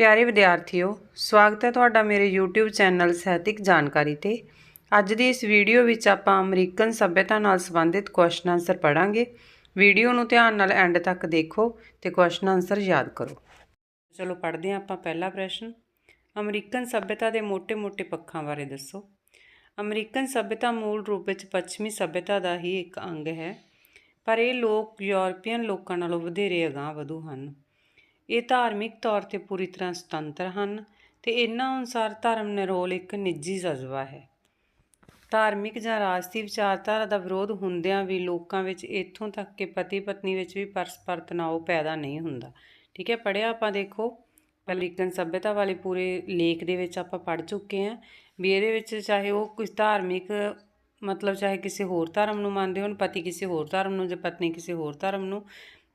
ਪਿਆਰੇ ਵਿਦਿਆਰਥੀਓ, ਸਵਾਗਤ ਹੈ ਤੁਹਾਡਾ ਮੇਰੇ YouTube ਚੈਨਲ ਸਾਹਿਤਿਕ ਜਾਣਕਾਰੀ ਤੇ। ਅੱਜ ਦੀ ਇਸ ਵੀਡੀਓ ਵਿੱਚ ਆਪਾਂ ਅਮਰੀਕਨ ਸੱਭਿਅਤਾ ਨਾਲ ਸੰਬੰਧਿਤ ਕੁਐਸਚਨ ਆਨਸਰ ਪੜਾਂਗੇ ਵੀਡੀਓ ਨੂੰ ਧਿਆਨ ਨਾਲ ਐਂਡ ਤੱਕ ਦੇਖੋ ਤੇ ਕੁਐਸਚਨ ਆਨਸਰ ਯਾਦ ਕਰੋ। ਚਲੋ ਪੜ੍ਹਦੇ ਹਾਂ ਆਪਾਂ ਪਹਿਲਾ ਪ੍ਰਸ਼ਨ। ਅਮਰੀਕਨ ਸੱਭਿਅਤਾ ਦੇ ਮੋٹے-ਮੋٹے ਪੱਖਾਂ ਬਾਰੇ ਦੱਸੋ। ਅਮਰੀਕਨ ਸੱਭਿਅਤਾ ਮੂਲ ਰੂਪ ਵਿੱਚ ਪੱਛਮੀ ਸੱਭਿਅਤਾ ਦਾ ਹੀ ਇੱਕ ਅੰਗ ਹੈ, ਪਰ ਇਹ ਲੋਕ ਯੂਰਪੀਅਨ ਲੋਕਾਂ ਨਾਲੋਂ ਵਧੇਰੇ ਅਗਾਹ ਵਧੂ ਹਨ। ਇਹ ਧਾਰਮਿਕ ਤੌਰ ਤੇ ਪੂਰੀ ਤਰ੍ਹਾਂ ਸੁਤੰਤਰ ਹਨ ਤੇ ਇਹਨਾਂ ਅਨੁਸਾਰ ਧਰਮ ਨਿਰੋਲ ਇੱਕ ਨਿੱਜੀ ਜਜ਼ਬਾ ਹੈ। ਧਾਰਮਿਕ ਜਾਂ ਰਾਜਸੀ ਵਿਚਾਰਧਾਰਾ ਦਾ ਵਿਰੋਧ ਹੁੰਦਿਆਂ ਵੀ ਲੋਕਾਂ ਵਿੱਚ ਇੱਥੋਂ ਤੱਕ ਕਿ ਪਤੀ ਪਤਨੀ ਵਿੱਚ ਵੀ ਪਰਸਪਰ ਤਣਾਅ ਪੈਦਾ ਨਹੀਂ ਹੁੰਦਾ। ਠੀਕ ਹੈ ਪੜਿਆ ਆਪਾਂ ਦੇਖੋ ਅਮਰੀਕਨ ਸੱਭਿਅਤਾ ਵਾਲੇ ਪੂਰੇ ਲੇਖ ਦੇ ਵਿੱਚ ਆਪਾਂ ਪੜ ਚੁੱਕੇ ਹਾਂ ਵੀ ਇਹਦੇ ਵਿੱਚ ਚਾਹੇ ਉਹ ਕੁਝ ਧਾਰਮਿਕ ਮਤਲਬ ਚਾਹੇ ਕਿਸੇ ਹੋਰ ਧਰਮ ਨੂੰ ਮੰਨਦੇ ਹੋਣ, ਪਤੀ ਕਿਸੇ ਹੋਰ ਧਰਮ ਨੂੰ ਜਾਂ ਪਤਨੀ ਕਿਸੇ ਹੋਰ ਧਰਮ ਨੂੰ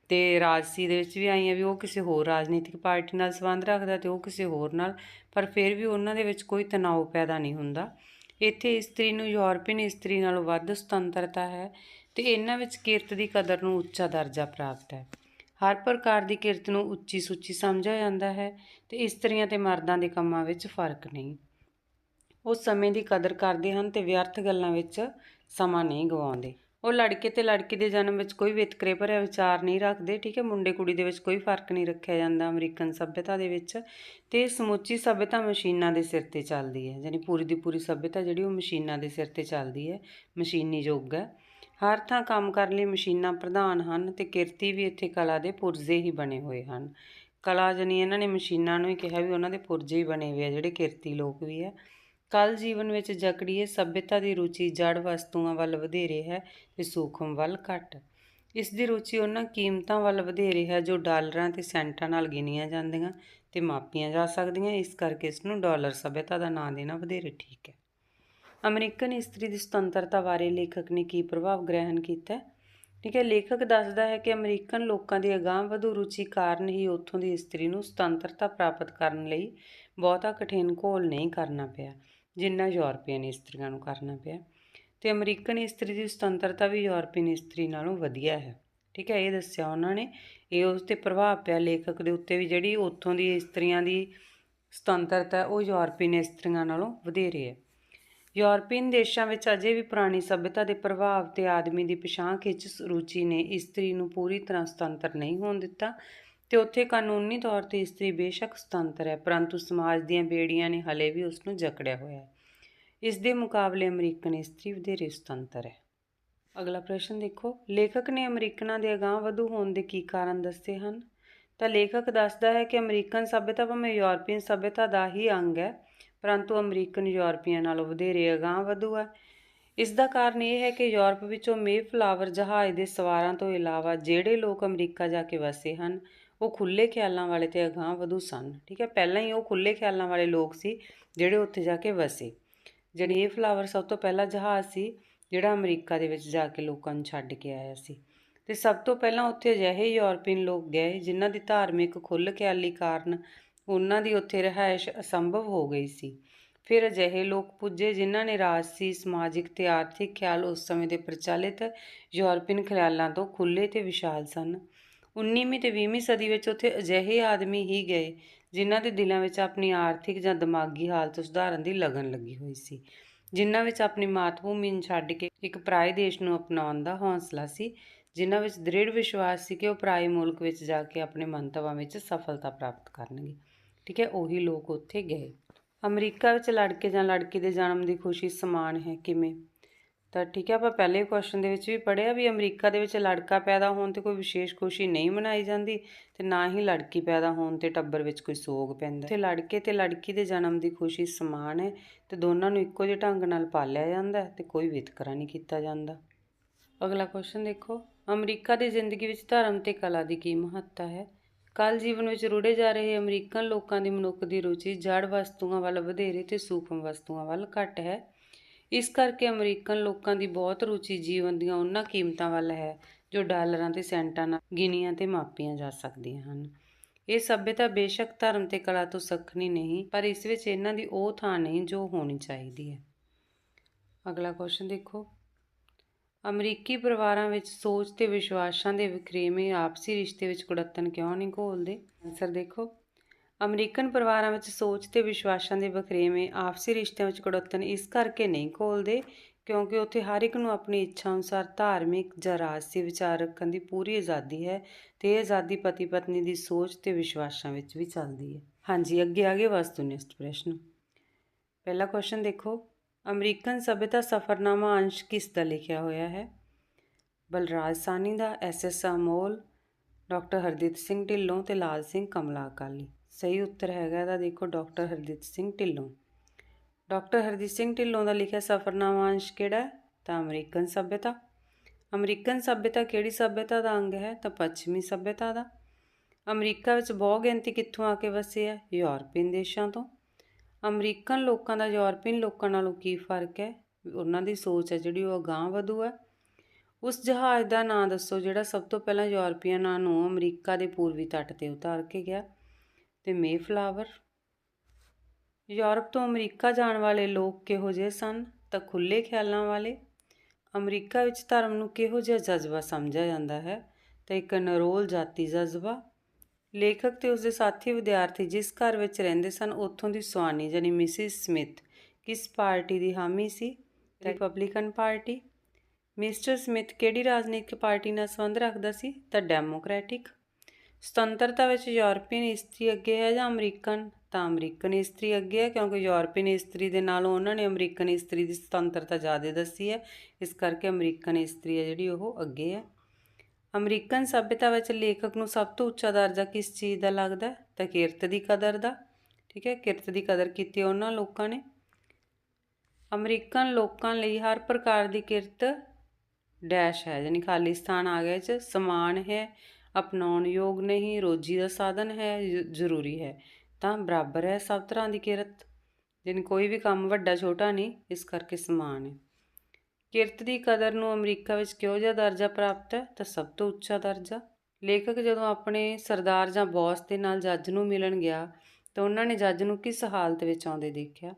ਤੇ ਰਾਜਸੀ ਦੇ ਵਿੱਚ ਵੀ ਆਈ ਆ ਵੀ ਉਹ ਕਿਸੇ ਹੋਰ ਰਾਜਨੀਤਿਕ ਪਾਰਟੀ ਨਾਲ ਸੰਬੰਧ ਰੱਖਦਾ ਤੇ ਉਹ ਕਿਸੇ ਹੋਰ ਨਾਲ, ਪਰ ਫਿਰ ਵੀ ਉਹਨਾਂ ਦੇ ਵਿੱਚ ਕੋਈ ਤਣਾਅ ਪੈਦਾ ਨਹੀਂ ਹੁੰਦਾ। ਇੱਥੇ ਇਸਤਰੀ ਨੂੰ ਯੂਰਪੀਅਨ ਇਸਤਰੀ ਨਾਲੋਂ ਵੱਧ ਸੁਤੰਤਰਤਾ ਹੈ ਤੇ ਇਹਨਾਂ ਵਿੱਚ ਕਿਰਤ ਦੀ ਕਦਰ ਨੂੰ ਉੱਚਾ ਦਰਜਾ ਪ੍ਰਾਪਤ ਹੈ। ਹਰ ਪ੍ਰਕਾਰ ਦੀ ਕਿਰਤ ਨੂੰ ਉੱਚੀ ਸੁੱਚੀ ਸਮਝਿਆ ਜਾਂਦਾ ਹੈ ਤੇ ਇਸਤਰੀਆਂ ਤੇ ਮਰਦਾਂ ਦੇ ਕੰਮਾਂ ਵਿੱਚ ਫ਼ਰਕ ਨਹੀਂ। ਉਹ ਸਮੇਂ ਦੀ ਕਦਰ ਕਰਦੇ ਹਨ ਤੇ ਵਿਅਰਥ ਗੱਲਾਂ ਵਿੱਚ ਸਮਾਂ ਨਹੀਂ ਗਵਾਉਂਦੇ। ਉਹ ਲੜਕੇ ਤੇ ਲੜਕੀ ਦੇ ਜਨਮ ਵਿੱਚ ਕੋਈ ਵਿਤਕਰੇ ਭਰਿਆ ਵਿਚਾਰ ਨਹੀਂ ਰੱਖਦੇ, ਠੀਕ ਹੈ? ਮੁੰਡੇ ਕੁੜੀ ਦੇ ਵਿੱਚ ਕੋਈ ਫ਼ਰਕ ਨਹੀਂ ਰੱਖਿਆ ਜਾਂਦਾ ਅਮਰੀਕਨ ਸੱਭਿਅਤਾ ਦੇ ਵਿੱਚ ਤੇ ਸਮੁੱਚੀ ਸੱਭਿਅਤਾ ਮਸ਼ੀਨਾਂ ਦੇ ਸਿਰ ਤੇ ਚੱਲਦੀ ਹੈ, ਯਾਨੀ ਪੂਰੀ ਦੀ ਪੂਰੀ ਸੱਭਿਅਤਾ ਜਿਹੜੀ ਉਹ ਮਸ਼ੀਨਾਂ ਦੇ ਸਿਰ ਤੇ ਚੱਲਦੀ ਹੈ, ਮਸ਼ੀਨੀ ਯੁੱਗ ਹੈ। ਹਰ ਥਾਂ ਕੰਮ ਕਰਨ ਲਈ ਮਸ਼ੀਨਾਂ ਪ੍ਰਧਾਨ ਹਨ ਤੇ ਕਿਰਤੀ ਵੀ ਇੱਥੇ ਕਲਾ ਦੇ ਪੁਰਜ਼ੇ ਹੀ ਬਣੇ ਹੋਏ ਹਨ। ਕਲਾ ਜਨੀ ਇਹਨਾਂ ਨੇ ਮਸ਼ੀਨਾਂ ਨੂੰ ਹੀ ਕਿਹਾ ਵੀ ਉਹਨਾਂ ਦੇ ਪੁਰਜ਼ੇ ਹੀ ਬਣੇ ਹੋਏ ਆ, ਜਿਹੜੇ ਕਿਰਤੀ ਲੋਕ ਵੀ ਹੈ। ਕੱਲ ਜੀਵਨ ਵਿੱਚ ਜਕੜੀਏ ਸੱਭਿਅਤਾ ਦੀ ਰੁਚੀ ਜੜ ਵਸਤੂਆਂ ਵੱਲ ਵਧੇਰੇ ਹੈ ਤੇ ਸੂਖਮ ਵੱਲ ਘੱਟ। ਇਸ ਦੀ ਰੁਚੀ ਉਹਨਾਂ ਕੀਮਤਾਂ ਵੱਲ ਵਧੇਰੇ ਹੈ ਜੋ ਡਾਲਰਾਂ ਤੇ ਸੈਂਟਾਂ ਨਾਲ ਗਿਣੀਆਂ ਜਾਂਦੀਆਂ ਤੇ ਮਾਪੀਆਂ ਜਾ ਸਕਦੀਆਂ। ਇਸ ਕਰਕੇ ਇਸ ਨੂੰ ਡਾਲਰ ਸੱਭਿਅਤਾ ਦਾ ਨਾਂ ਦੇਣਾ ਵਧੇਰੇ ਠੀਕ ਹੈ। ਅਮਰੀਕਨ ਇਸਤਰੀ ਦੀ ਸੁਤੰਤਰਤਾ ਬਾਰੇ ਲੇਖਕ ਨੇ ਕੀ ਪ੍ਰਭਾਵ ਗ੍ਰਹਿਣ ਕੀਤਾ ਠੀਕ ਹੈ, ਲੇਖਕ ਦੱਸਦਾ ਹੈ ਕਿ ਅਮਰੀਕਨ ਲੋਕਾਂ ਦੀ ਅਗਾਂਹ ਵਧੂ ਰੁਚੀ ਕਾਰਨ ਹੀ ਉੱਥੋਂ ਦੀ ਇਸਤਰੀ ਨੂੰ ਸੁਤੰਤਰਤਾ ਪ੍ਰਾਪਤ ਕਰਨ ਲਈ ਬਹੁਤਾ ਕਠਿਨ ਘੋਲ ਨਹੀਂ ਕਰਨਾ ਪਿਆ। ਜਿੰਨਾ ਯੂਰਪੀਅਨ ਇਸਤਰੀਆਂ ਨੂੰ ਕਰਨਾ ਪਿਆ। ਤੇ ਅਮਰੀਕਨ ਇਸਤਰੀ ਦੀ ਸੁਤੰਤਰਤਾ ਵੀ ਯੂਰਪੀਅਨ ਇਸਤਰੀ ਨਾਲੋਂ ਵਧੀਆ ਹੈ। ਠੀਕ ਹੈ, ਇਹ ਦੱਸਿਆ ਉਹਨਾਂ ਨੇ। ਇਹ ਉਸ ਤੇ ਪ੍ਰਭਾਵ ਪਿਆ। ਲੇਖਕ ਦੇ ਉੱਤੇ ਵੀ ਜਿਹੜੀ ਉੱਥੋਂ ਦੀ ਇਸਤਰੀਆਂ ਦੀ ਸੁਤੰਤਰਤਾ, ਉਹ ਯੂਰਪੀਅਨ ਇਸਤਰੀਆਂ ਨਾਲੋਂ ਵਧੇਰੇ ਹੈ। ਯੂਰਪੀਅਨ ਦੇਸ਼ਾਂ ਵਿੱਚ ਅਜੇ ਵੀ ਪੁਰਾਣੀ ਸਭਿਅਤਾ ਦੇ ਪ੍ਰਭਾਵ ਤੇ ਆਦਮੀ ਦੀ ਪਛਾਣ ਖਿੱਚ ਰੁਚੀ ਨੇ ਇਸਤਰੀ ਨੂੰ ਪੂਰੀ ਤਰ੍ਹਾਂ ਸੁਤੰਤਰ ਨਹੀਂ ਹੋਣ ਦਿੱਤਾ। ਤੇ ਉੱਥੇ ਕਾਨੂੰਨੀ ਤੌਰ ਤੇ ਇਸਤਰੀ ਬੇਸ਼ੱਕ ਸੁਤੰਤਰ ਹੈ, ਪਰੰਤੂ ਸਮਾਜ ਦੀਆਂ ਬੇੜੀਆਂ ਨੇ ਹਲੇ ਵੀ ਉਸ ਨੂੰ ਜਕੜਿਆ ਹੋਇਆ ਹੈ। ਇਸ ਦੇ ਮੁਕਾਬਲੇ ਅਮਰੀਕਨ ਇਸਤਰੀ ਵਧੇਰੇ ਸੁਤੰਤਰ ਹੈ। ਅਗਲਾ ਪ੍ਰਸ਼ਨ ਦੇਖੋ, ਲੇਖਕ ਨੇ ਅਮਰੀਕਨਾਂ ਦੇ ਅਗਾਂਹ ਵਧੂ ਹੋਣ ਦੇ ਕੀ ਕਾਰਨ ਦੱਸੇ ਹਨ? ਤਾਂ ਲੇਖਕ ਦੱਸਦਾ ਹੈ ਕਿ ਅਮਰੀਕਨ ਸਭਿਅਤਾ ਭਾਵੇਂ ਯੂਰਪੀਅਨ ਸਭਿਅਤਾ ਦਾ ਹੀ ਅੰਗ ਹੈ, ਪਰੰਤੂ ਅਮਰੀਕਨ ਯੂਰਪੀਅਨ ਨਾਲੋਂ ਵਧੇਰੇ ਅਗਾਂਹ ਵਧੂ ਹੈ। ਇਸ ਦਾ ਕਾਰਨ ਇਹ ਹੈ ਕਿ ਯੂਰਪ ਵਿੱਚੋਂ ਮੇਫਲਾਵਰ ਜਹਾਜ਼ ਦੇ ਸਵਾਰਾਂ ਤੋਂ ਇਲਾਵਾ ਜਿਹੜੇ ਲੋਕ ਅਮਰੀਕਾ ਜਾ ਕੇ ਵਸੇ ਹਨ ਉਹ ਖੁੱਲੇ ਖਿਆਲਾਂ ਵਾਲੇ ਤੇ ਅਗਾਂਹ ਵਧੂ ਸਨ, ਠੀਕ ਹੈ? ਪਹਿਲਾਂ ਹੀ ਉਹ ਖੁੱਲੇ ਖਿਆਲਾਂ ਵਾਲੇ ਲੋਕ ਸੀ ਜਿਹੜੇ ਉੱਥੇ ਜਾ ਕੇ ਵਸੇ। ਜਿਹੜੀ ਇਹ ਫਲਾਵਰ ਸਭ ਤੋਂ ਪਹਿਲਾ ਜਹਾਜ਼ ਸੀ, ਜਿਹੜਾ ਅਮਰੀਕਾ ਦੇ ਵਿੱਚ ਜਾ ਕੇ ਲੋਕਾਂ ਨੂੰ ਛੱਡ ਕੇ ਆਇਆ ਸੀ। ਤੇ ਸਭ ਤੋਂ ਪਹਿਲਾਂ ਉੱਥੇ ਅਜਿਹੇ ਯੂਰਪੀਅਨ ਲੋਕ ਗਏ, ਜਿਨ੍ਹਾਂ ਦੀ ਧਾਰਮਿਕ ਖੁੱਲ੍ਹ ਖਿਆਲੀ ਕਾਰਨ ਉਹਨਾਂ ਦੀ ਉੱਥੇ ਰਿਹਾਇਸ਼ ਅਸੰਭਵ ਹੋ ਗਈ ਸੀ। ਫਿਰ ਅਜਿਹੇ ਲੋਕ ਪੁੱਜੇ, ਜਿਨ੍ਹਾਂ ਨੇ ਰਾਜਸੀ ਸਮਾਜਿਕ ਤੇ ਆਰਥਿਕ ਖਿਆਲ ਉਸ ਸਮੇਂ ਦੇ ਪ੍ਰਚਲਿਤ ਯੂਰਪੀਅਨ ਖਿਆਲਾਂ ਤੋਂ ਖੁੱਲ੍ਹੇ ਤੇ ਵਿਸ਼ਾਲ ਸਨ। 19ਵੀਂ ਤੇ 20ਵੀਂ ਸਦੀ ਵਿੱਚ ਉੱਥੇ ਅਜਿਹੇ ਆਦਮੀ ਹੀ ਗਏ, ਜਿਨ੍ਹਾਂ ਦੇ ਦਿਲਾਂ ਵਿੱਚ ਆਪਣੀ ਆਰਥਿਕ ਜਾਂ ਦਿਮਾਗੀ ਹਾਲਤ ਸੁਧਾਰਨ ਦੀ ਲਗਨ ਲੱਗੀ ਹੋਈ ਸੀ। ਜਿਨ੍ਹਾਂ ਵਿੱਚ ਆਪਣੀ ਮਾਤ ਭੂਮੀ ਨੂੰ ਛੱਡ ਕੇ ਇੱਕ ਪਰਾਏ ਦੇਸ਼ ਨੂੰ ਅਪਣਾਉਣ ਦਾ ਹੌਸਲਾ ਸੀ, ਜਿਨ੍ਹਾਂ ਵਿੱਚ ਦ੍ਰਿੜ ਵਿਸ਼ਵਾਸ ਸੀ ਕਿ ਉਹ ਪਰਾਏ ਮੁਲਕ ਵਿੱਚ ਜਾ ਕੇ ਆਪਣੇ ਮੰਤਵਾਂ ਵਿੱਚ ਸਫਲਤਾ ਪ੍ਰਾਪਤ ਕਰਨਗੇ। ਠੀਕ ਹੈ, ਉਹੀ ਲੋਕ ਉੱਥੇ ਗਏ। ਅਮਰੀਕਾ ਵਿੱਚ ਲੜਕੇ ਜਾਂ ਲੜਕੀ ਦੇ ਜਨਮ ਦੀ ਖੁਸ਼ੀ ਸਮਾਨ ਹੈ ਕਿਵੇਂ? ਤਾਂ ਠੀਕ ਹੈ ਆਪਾਂ ਪਹਿਲੇ ਕੁਐਸਚਨ ਦੇ ਵਿੱਚ ਵੀ ਪੜ੍ਹਿਆ ਵੀ ਅਮਰੀਕਾ ਦੇ ਵਿੱਚ ਲੜਕਾ ਪੈਦਾ ਹੋਣ ਤੇ ਕੋਈ ਵਿਸ਼ੇਸ਼ ਖੁਸ਼ੀ ਨਹੀਂ ਮਨਾਈ ਜਾਂਦੀ ਤੇ ਨਾ ਹੀ ਲੜਕੀ ਪੈਦਾ ਹੋਣ ਤੇ ਟੱਬਰ ਵਿੱਚ ਕੋਈ ਸੋਗ ਪੈਂਦਾ। ਤੇ ਲੜਕੇ ਤੇ ਲੜਕੀ ਦੇ ਜਨਮ ਦੀ ਖੁਸ਼ੀ ਸਮਾਨ ਹੈ ਤੇ ਦੋਨਾਂ ਨੂੰ ਇੱਕੋ ਜਿਹੇ ਢੰਗ ਨਾਲ ਪਾਲਿਆ ਜਾਂਦਾ ਤੇ ਕੋਈ ਵਿਤਕਰਾ ਨਹੀਂ ਕੀਤਾ ਜਾਂਦਾ। ਅਗਲਾ ਕੁਐਸਚਨ ਦੇਖੋ, ਅਮਰੀਕਾ ਦੀ ਜ਼ਿੰਦਗੀ ਵਿੱਚ ਧਰਮ ਤੇ ਕਲਾ ਦੀ ਕੀ ਮਹੱਤਤਾ ਹੈ? ਕੱਲ ਜੀਵਨ ਵਿੱਚ ਰੁੜੇ ਜਾ ਰਹੇ ਅਮਰੀਕਨ ਲੋਕਾਂ ਦੀ ਮਨੁੱਖ ਦੀ ਰੁਚੀ ਜੜ ਵਸਤੂਆਂ ਵੱਲ ਵਧੇਰੇ ਤੇ ਸੂਖਮ ਵਸਤੂਆਂ ਵੱਲ ਘੱਟ ਹੈ। ਇਸ ਕਰਕੇ ਅਮਰੀਕਨ ਲੋਕਾਂ ਦੀ ਬਹੁਤ ਰੁਚੀ ਜੀਵਨ ਦੀਆਂ ਉਹਨਾਂ ਕੀਮਤਾਂ ਵੱਲ ਹੈ, ਜੋ ਡਾਲਰਾਂ ਤੇ ਸੈਂਟਾਂ ਨਾਲ ਗਿਣੀਆਂ ਤੇ ਮਾਪੀਆਂ ਜਾ ਸਕਦੀਆਂ ਹਨ। ਇਹ ਸਭਿਅਤਾ ਬੇਸ਼ੱਕ ਧਰਮ ਤੇ ਕਲਾ ਤੋਂ ਸਖਣੀ ਨਹੀਂ, ਪਰ ਇਸ ਵਿੱਚ ਇਹਨਾਂ ਦੀ ਉਹ ਥਾਂ ਨਹੀਂ ਜੋ ਹੋਣੀ ਚਾਹੀਦੀ ਹੈ। ਅਗਲਾ ਕੁਐਸਚਨ ਦੇਖੋ। ਅਮਰੀਕੀ ਪਰਿਵਾਰਾਂ ਵਿੱਚ ਸੋਚ ਤੇ ਵਿਸ਼ਵਾਸਾਂ ਦੇ ਵਿਖਰੇਵੇਂ ਆਪਸੀ ਰਿਸ਼ਤੇ ਵਿੱਚ ਕੁੜੱਤਣ ਕਿਉਂ ਨਹੀਂ ਘੋਲਦੇ? ਆਨਸਰ ਦੇਖੋ। ਅਮਰੀਕਨ ਪਰਿਵਾਰਾਂ ਵਿੱਚ ਸੋਚ ਤੇ ਵਿਸ਼ਵਾਸਾਂ ਦੇ ਬਖਰੇਵੇਂ ਆਪਸੀ ਰਿਸ਼ਤਿਆਂ ਵਿੱਚ ਕੜੋਤਨ ਇਸ ਕਰਕੇ ਨਹੀਂ ਘੋਲਦੇ ਕਿਉਂਕਿ ਉੱਥੇ ਹਰ ਇੱਕ ਨੂੰ ਆਪਣੀ ਇੱਛਾ ਅਨੁਸਾਰ ਧਾਰਮਿਕ ਜਾਂ ਰਾਜਸੀ ਵਿਚਾਰ ਰੱਖਣ ਦੀ ਪੂਰੀ ਆਜ਼ਾਦੀ ਹੈ ਤੇ ਇਹ ਆਜ਼ਾਦੀ ਪਤੀ ਪਤਨੀ ਦੀ ਸੋਚ ਤੇ ਵਿਸ਼ਵਾਸਾਂ ਵਿੱਚ ਵੀ ਚੱਲਦੀ ਹੈ। ਹਾਂਜੀ, ਅੱਗੇ ਆ ਗਏ ਵਸਤੂਨਿਸ਼ਟ ਪ੍ਰਸ਼ਨ। ਪਹਿਲਾ ਕੁਐਸਚਨ ਦੇਖੋ। ਅਮਰੀਕਨ ਸਭਿਅਤਾ ਸਫਰਨਾਮਾ ਅੰਸ਼ ਕਿਸ ਦਾ ਲਿਖਿਆ ਹੋਇਆ ਹੈ? ਬਲਰਾਜ ਸਾਨੀ ਦਾ, S S Amol, doctor Hardeep Singh Dhillon ਤੇ ਲਾਲ ਸਿੰਘ ਕਮਲਾ ਅਕਾਲੀ ਸਹੀ ਉੱਤਰ ਹੈਗਾ ਇਹਦਾ, ਦੇਖੋ ਡਾਕਟਰ ਹਰਦੀਪ ਸਿੰਘ ਢਿੱਲੋਂ। ਡਾਕਟਰ ਹਰਦੀਪ ਸਿੰਘ ਢਿੱਲੋਂ ਦਾ ਲਿਖਿਆ ਸਫਰਨਾਮਾ ਅੰਸ਼ ਕਿਹੜਾ ਤਾਂ ਅਮਰੀਕਨ ਸਭਿਅਤਾ। ਅਮਰੀਕਨ ਸਭਿਅਤਾ ਕਿਹੜੀ ਸਭਿਅਤਾ ਦਾ ਅੰਗ ਹੈ? ਤਾਂ ਪੱਛਮੀ ਸਭਿਅਤਾ ਦਾ। ਅਮਰੀਕਾ ਵਿੱਚ ਬਹੁ ਗਿਣਤੀ ਕਿੱਥੋਂ ਆ ਕੇ ਵਸੇ ਹੈ? ਯੂਰਪੀਅਨ ਦੇਸ਼ਾਂ ਤੋਂ। ਅਮਰੀਕਨ ਲੋਕਾਂ ਦਾ ਯੂਰਪੀਅਨ ਲੋਕਾਂ ਨਾਲੋਂ ਕੀ ਫ਼ਰਕ ਹੈ? ਉਹਨਾਂ ਦੀ ਸੋਚ ਹੈ ਜਿਹੜੀ ਉਹ ਅਗਾਂਹ ਵਧੂ ਹੈ। ਉਸ ਜਹਾਜ਼ ਦਾ ਨਾਂ ਦੱਸੋ ਜਿਹੜਾ ਸਭ ਤੋਂ ਪਹਿਲਾਂ ਯੂਰਪੀਅਨਾਂ ਨੂੰ ਅਮਰੀਕਾ ਦੇ ਪੂਰਬੀ ਤੱਟ ਤੇ ਉਤਾਰ ਕੇ ਗਿਆ। ਤੇ ਮੇਫਲਾਵਰ ਯੂਰਪ ਤੋਂ ਅਮਰੀਕਾ ਜਾਣ ਵਾਲੇ ਲੋਕ ਕਿਹੋ ਜਿਹੇ ਸਨ ਤਾਂ ਖੁੱਲੇ ਖਿਆਲਾਂ ਵਾਲੇ। ਅਮਰੀਕਾ ਵਿੱਚ ਧਰਮ ਨੂੰ ਕਿਹੋ ਜਿਹਾ ਜਜ਼ਬਾ ਸਮਝਿਆ ਜਾਂਦਾ ਹੈ ਤਾਂ ਇੱਕ ਨਰੋਲ ਜਾਤੀ ਜਜ਼ਬਾ। ਲੇਖਕ ਤੇ ਉਸਦੇ ਸਾਥੀ ਵਿਦਿਆਰਥੀ ਜਿਸ ਘਰ ਵਿੱਚ ਰਹਿੰਦੇ ਸਨ ਉੱਥੋਂ ਦੀ ਸੁਆਨੀ ਜਾਨੀ ਮਿਸਿਸ ਸਮਿਥ ਕਿਸ ਪਾਰਟੀ ਦੀ ਹਾਮੀ ਸੀ? Republican party. ਮਿਸਟਰ ਸਮਿਥ ਕਿਹੜੀ ਰਾਜਨੀਤਿਕ ਪਾਰਟੀ ਨਾਲ ਸੰਬੰਧ ਰੱਖਦਾ ਸੀ? ਤਾਂ ਡੈਮੋਕ੍ਰੈਟਿਕ। ਸੁਤੰਤਰਤਾ ਵਿੱਚ ਯੂਰਪੀਅਨ ਇਸਤਰੀ ਅੱਗੇ ਹੈ ਜਾਂ ਅਮਰੀਕਨ? ਤਾਂ ਅਮਰੀਕਨ ਇਸਤਰੀ ਅੱਗੇ ਹੈ ਕਿਉਂਕਿ ਯੂਰਪੀਅਨ ਇਸਤਰੀ ਦੇ ਨਾਲੋਂ ਉਹਨਾਂ ਨੇ ਅਮਰੀਕਨ ਇਸਤਰੀ ਦੀ ਸੁਤੰਤਰਤਾ ਜ਼ਿਆਦਾ ਦੱਸੀ ਹੈ। ਇਸ ਕਰਕੇ ਅਮਰੀਕਨ ਇਸਤਰੀ ਹੈ ਜਿਹੜੀ ਉਹ ਅੱਗੇ ਹੈ। ਅਮਰੀਕਨ ਸਭਿਅਤਾ ਵਿੱਚ ਲੇਖਕ ਨੂੰ ਸਭ ਤੋਂ ਉੱਚਾ ਦਰਜਾ ਕਿਸ ਚੀਜ਼ ਦਾ ਲੱਗਦਾ ਤਾਂ ਕਿਰਤ ਦੀ ਕਦਰ ਦਾ। ਠੀਕ ਹੈ, ਕਿਰਤ ਦੀ ਕਦਰ ਕੀਤੀ ਉਹਨਾਂ ਲੋਕਾਂ ਨੇ। ਅਮਰੀਕਨ ਲੋਕਾਂ ਲਈ ਹਰ ਪ੍ਰਕਾਰ ਦੀ ਕਿਰਤ ਡੈਸ਼ ਹੈ ਯਾਨੀ ਖਾਲੀ ਸਥਾਨ ਆ ਗਿਆ 'ਚ, ਸਮਾਨ ਹੈ। ਅਪਣਾਉਣ ਯੋਗ ਨਹੀਂ, ਰੋਜੀ ਦਾ ਸਾਧਨ ਹੈ ਜ਼ਰੂਰੀ ਹੈ। ਤਾਂ ਬਰਾਬਰ ਹੈ ਸਭ ਤਰ੍ਹਾਂ ਦੀ ਕਿਰਤ ਯਾਨੀ ਕੋਈ ਵੀ ਕੰਮ ਵੱਡਾ, ਛੋਟਾ ਨਹੀਂ, ਇਸ ਕਰਕੇ ਸਮਾਨ ਹੈ। ਕਿਰਤ ਦੀ ਕਦਰ ਨੂੰ ਅਮਰੀਕਾ ਵਿੱਚ ਕਿਹੋ ਜਿਹਾ ਦਰਜਾ ਪ੍ਰਾਪਤ ਹੈ? ਤਾਂ ਸਭ ਤੋਂ ਉੱਚਾ ਦਰਜਾ। ਲੇਖਕ ਜਦੋਂ ਆਪਣੇ ਸਰਦਾਰ ਜਾਂ ਬੌਸ ਦੇ ਨਾਲ ਜੱਜ ਨੂੰ ਮਿਲਣ ਗਿਆ, ਤਾਂ ਉਹਨਾਂ ਨੇ ਜੱਜ ਨੂੰ ਕਿਸ ਹਾਲਤ ਵਿੱਚ ਆਉਂਦੇ ਦੇਖਿਆ?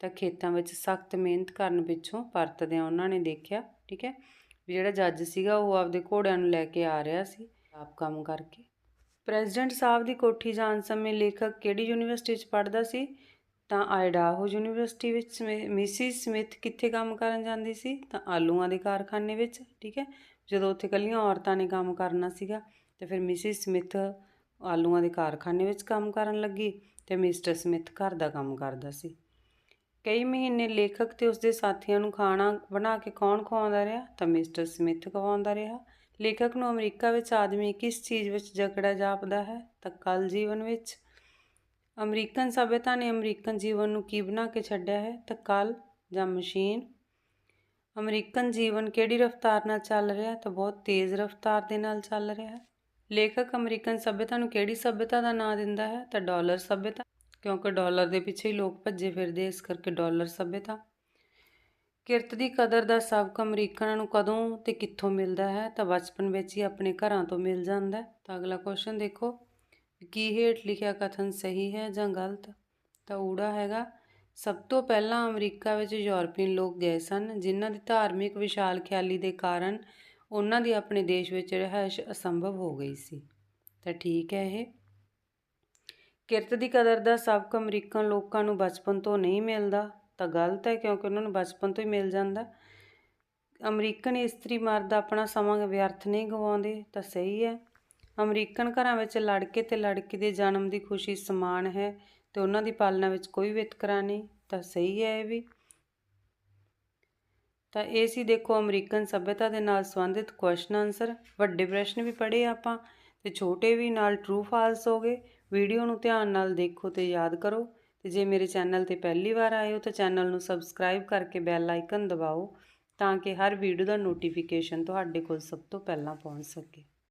ਤਾਂ ਖੇਤਾਂ ਵਿੱਚ ਸਖਤ ਮਿਹਨਤ ਕਰਨ ਪਿੱਛੋਂ ਪਰਤਦਿਆਂ ਉਹਨਾਂ ਨੇ ਦੇਖਿਆ, ਠੀਕ ਹੈ, ਵੀ ਜਿਹੜਾ ਜੱਜ ਸੀਗਾ ਉਹ ਆਪਦੇ ਘੋੜਿਆਂ ਨੂੰ ਲੈ ਕੇ ਆ ਰਿਹਾ ਸੀ। ਆਪ ਕੰਮ ਕਰਕੇ। ਪ੍ਰੈਜ਼ੀਡੈਂਟ ਸਾਹਿਬ ਦੀ ਕੋਠੀ ਜਾਣ ਸਮੇਂ ਲੇਖਕ ਕਿਹੜੀ ਯੂਨੀਵਰਸਿਟੀ 'ਚ ਪੜ੍ਹਦਾ ਸੀ? ਤਾਂ ਆਇਡਾਹੋ ਯੂਨੀਵਰਸਿਟੀ ਵਿੱਚ ਮਿਸਿਸ ਸਮਿਥ ਕਿੱਥੇ ਕੰਮ ਕਰਨ ਜਾਂਦੀ ਸੀ? ਤਾਂ ਆਲੂਆਂ ਦੇ ਕਾਰਖਾਨੇ ਵਿੱਚ, ਠੀਕ ਹੈ? ਜਦੋਂ ਉੱਥੇ ਕੱਲੀਆਂ ਔਰਤਾਂ ਨੇ ਕੰਮ ਕਰਨਾ ਸੀਗਾ, ਤੇ ਫਿਰ ਮਿਸਿਸ ਸਮਿਥ ਆਲੂਆਂ ਦੇ ਕਾਰਖਾਨੇ ਵਿੱਚ ਕੰਮ ਕਰਨ ਲੱਗੀ ਤੇ ਮਿਸਟਰ ਸਮਿਥ ਘਰ ਦਾ ਕੰਮ ਕਰਦਾ ਸੀ। ਕਈ ਮਹੀਨੇ ਲੇਖਕ ਤੇ ਉਸਦੇ ਸਾਥੀਆਂ ਨੂੰ ਖਾਣਾ ਬਣਾ ਕੇ ਕੌਣ ਖਵਾਉਂਦਾ ਰਿਹਾ? ਤਾਂ ਮਿਸਟਰ ਸਮਿਥ ਖਵਾਉਂਦਾ ਰਿਹਾ। ਲੇਖਕ ਨੂੰ ਅਮਰੀਕਾ ਵਿੱਚ ਆਦਮੀ ਕਿਸ ਚੀਜ਼ ਵਿੱਚ ਜਕੜਾ ਜਾਪਦਾ ਹੈ? ਤਾਂ ਕਲ ਜੀਵਨ ਵਿੱਚ। ਅਮਰੀਕਨ ਸਭਿਅਤਾ ਨੇ ਅਮਰੀਕਨ ਜੀਵਨ ਨੂੰ ਕੀ ਬਣਾ ਕੇ ਛੱਡਿਆ ਹੈ? ਤਾਂ ਕਲ ਜਾਂ ਮਸ਼ੀਨ? ਅਮਰੀਕਨ ਜੀਵਨ ਕਿਹੜੀ ਰਫ਼ਤਾਰ ਨਾਲ ਚੱਲ ਰਿਹਾ ਤਾਂ ਬਹੁਤ ਤੇਜ਼ ਰਫ਼ਤਾਰ ਦੇ ਨਾਲ ਚੱਲ ਰਿਹਾ ਹੈ। ਲੇਖਕ ਅਮਰੀਕਨ ਸਭਿਅਤਾ ਨੂੰ ਕਿਹੜੀ ਸਭਿਅਤਾ ਦਾ ਨਾਂ ਦਿੰਦਾ ਹੈ? ਤਾਂ ਡਾਲਰ ਸਭਿਅਤਾ। ਕਿਉਂਕਿ ਡਾਲਰ ਦੇ ਪਿੱਛੇ ਹੀ ਲੋਕ ਭੱਜੇ ਫਿਰਦੇ ਇਸ ਕਰਕੇ ਡਾਲਰ ਸਭਿਅਤਾ। ਕਿਰਤ ਦੀ ਕਦਰ ਦਾ ਸਬਕ ਅਮਰੀਕਨਾਂ ਨੂੰ ਕਦੋਂ ਤੇ ਕਿੱਥੋਂ ਮਿਲਦਾ ਹੈ, ਤਾਂ ਬਚਪਨ ਵਿੱਚ ਹੀ ਆਪਣੇ ਘਰਾਂ ਤੋਂ ਮਿਲ ਜਾਂਦਾ ਤਾਂ ਅਗਲਾ ਕੁਐਸਚਨ ਦੇਖੋ, ਕੀ ਹੇਠ ਲਿਖਿਆ ਕਥਨ ਸਹੀ ਹੈ ਜਾਂ ਗਲਤ? ਤਾਂ ਊੜਾ ਹੈਗਾ, ਸਭ ਤੋਂ ਪਹਿਲਾਂ ਅਮਰੀਕਾ ਵਿੱਚ ਯੂਰਪੀਅਨ ਲੋਕ ਗਏ ਸਨ, ਜਿਨ੍ਹਾਂ ਦੀ ਧਾਰਮਿਕ ਵਿਸ਼ਾਲ ਖਿਆਲੀ ਦੇ ਕਾਰਨ ਉਹਨਾਂ ਦੀ ਆਪਣੇ ਦੇਸ਼ ਵਿੱਚ ਰਹਿائش ਅਸੰਭਵ ਹੋ ਗਈ ਸੀ। ਤਾਂ ਠੀਕ ਹੈ ਇਹ। ਕਿਰਤ ਦੀ ਕਦਰ ਦਾ ਸਬਕ ਅਮਰੀਕਨ ਲੋਕਾਂ ਨੂੰ ਬਚਪਨ ਤੋਂ ਨਹੀਂ ਮਿਲਦਾ। ਤਾਂ ਗਲਤ ਹੈ ਕਿਉਂਕਿ ਉਹਨਾਂ ਨੂੰ ਬਚਪਨ ਤੋਂ ਹੀ ਮਿਲ ਜਾਂਦਾ। ਅਮਰੀਕਨ ਇਸਤਰੀ ਮਰਦ ਆਪਣਾ ਸਮਾਂ ਵਿਅਰਥ ਨਹੀਂ ਗਵਾਉਂਦੇ, ਤਾਂ ਸਹੀ ਹੈ। ਅਮਰੀਕਨ ਘਰਾਂ ਵਿੱਚ ਲੜਕੇ ਤੇ ਲੜਕੀ ਦੇ ਜਨਮ ਦੀ ਖੁਸ਼ੀ ਸਮਾਨ ਹੈ ਤੇ ਉਹਨਾਂ ਦੀ ਪਾਲਣਾ ਵਿੱਚ ਕੋਈ ਵਿਤਕਰਾ ਨਹੀਂ ਤਾਂ ਸਹੀ ਹੈ ਇਹ ਵੀ। ਤਾਂ ਇਹ ਸੀ ਦੇਖੋ ਅਮਰੀਕਨ ਸਭਿਅਤਾ ਦੇ ਨਾਲ ਸੰਬੰਧਿਤ ਕੁਐਸਚਨ ਆਨਸਰ ਵੱਡੇ ਪ੍ਰਸ਼ਨ ਵੀ ਪੜ੍ਹੇ ਆਪਾਂ ਤੇ ਛੋਟੇ ਵੀ ਨਾਲ ਟਰੂ ਫਾਲਸ ਹੋ ਗਏ। ਵੀਡੀਓ ਨੂੰ ਧਿਆਨ ਨਾਲ ਦੇਖੋ ਤੇ ਯਾਦ ਕਰੋ। ਤੇ ਜੇ ਮੇਰੇ ਚੈਨਲ ਤੇ ਪਹਿਲੀ ਵਾਰ ਆਏ ਹੋ ਤਾਂ ਚੈਨਲ ਨੂੰ ਸਬਸਕ੍ਰਾਈਬ ਕਰਕੇ ਬੈਲ ਆਈਕਨ ਦਬਾਓ ਤਾਂ ਕਿ ਹਰ ਵੀਡੀਓ ਦਾ ਨੋਟੀਫਿਕੇਸ਼ਨ ਤੁਹਾਡੇ ਕੋਲ ਸਭ ਤੋਂ ਪਹਿਲਾਂ ਪਹੁੰਚ ਸਕੇ।